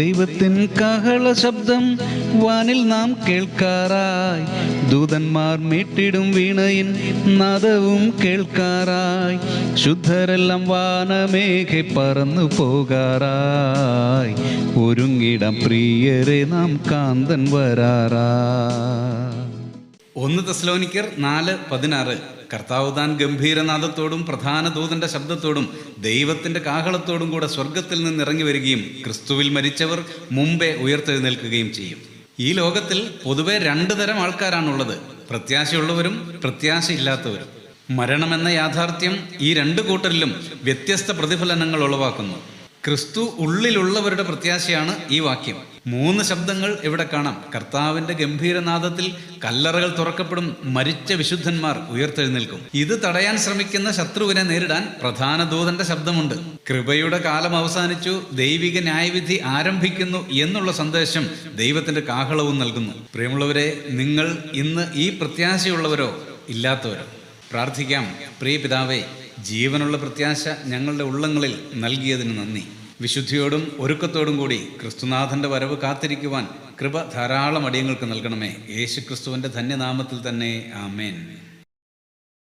ദൈവത്തിൻ കഹള ശബ്ദം വാനിൽ നാം കേൾക്കാറായി. ദൂതന്മാർ മീട്ടിടും വീണയിൻ നാദവും കേൾക്കാറായി. ശുദ്ധരെല്ലാം വാനമേഘെ പറന്നു പോകാറായി. ഒരുങ്ങിടം പ്രിയരെ നാം കാന്തൻ വരാറാ ഒന്ന് തെസ്ലോനിക്കർ നാല് പതിനാറ്. കർത്താവ് താൻ ഗംഭീരനാഥത്തോടും പ്രധാന ദൂതന്റെ ശബ്ദത്തോടും ദൈവത്തിന്റെ കാഹളത്തോടും കൂടെ സ്വർഗത്തിൽ നിന്ന് ഇറങ്ങി വരികയും ക്രിസ്തുവിൽ മരിച്ചവർ മുമ്പേ ഉയർത്തെഴുന്നേൽക്കുകയും ചെയ്യും. ഈ ലോകത്തിൽ പൊതുവെ രണ്ടു തരം ആൾക്കാരാണുള്ളത്. പ്രത്യാശയുള്ളവരും പ്രത്യാശയില്ലാത്തവരും. മരണമെന്ന യാഥാർത്ഥ്യം ഈ രണ്ട് കൂട്ടരിലും വ്യത്യസ്ത പ്രതിഫലനങ്ങൾ ഉളവാക്കുന്നു. ക്രിസ്തു ഉള്ളിലുള്ളവരുടെ പ്രത്യാശയാണ് ഈ വാക്യം. മൂന്ന് ശബ്ദങ്ങൾ ഇവിടെ കാണാം? കർത്താവിന്റെ ഗംഭീരനാദത്തിൽ കല്ലറകൾ തുറക്കപ്പെടും മരിച്ച വിശുദ്ധന്മാർ ഉയർത്തെഴുന്നേൽക്കും. ഇത് തടയാൻ ശ്രമിക്കുന്ന ശത്രുവിനെ നേരിടാൻ പ്രധാന ദൂതന്റെ ശബ്ദമുണ്ട്. കൃപയുടെ കാലം അവസാനിച്ചു ദൈവിക ന്യായവിധി ആരംഭിക്കുന്നു എന്നുള്ള സന്ദേശം ദൈവത്തിന്റെ കാഹളവും നൽകുന്നു. പ്രിയമുള്ളവരെ നിങ്ങൾ ഇന്ന് ഈ പ്രത്യാശയുള്ളവരോ ഇല്ലാത്തവരോ? പ്രാർത്ഥിക്കാം പ്രിയ പിതാവേ ജീവനുള്ള പ്രത്യാശ ഞങ്ങളുടെ ഉള്ളങ്ങളിൽ നൽകിയതിന് നന്ദി. വിശുദ്ധിയോടും ഒരുക്കത്തോടും കൂടി ക്രിസ്തുനാഥന്റെ വരവ് കാത്തിരിക്കുവാൻ കൃപ ധാരാളം അടിയങ്ങൾക്ക് നൽകണമേ. യേശുക്രിസ്തുവിന്റെ ധന്യനാമത്തിൽ തന്നെ ആമേൻ.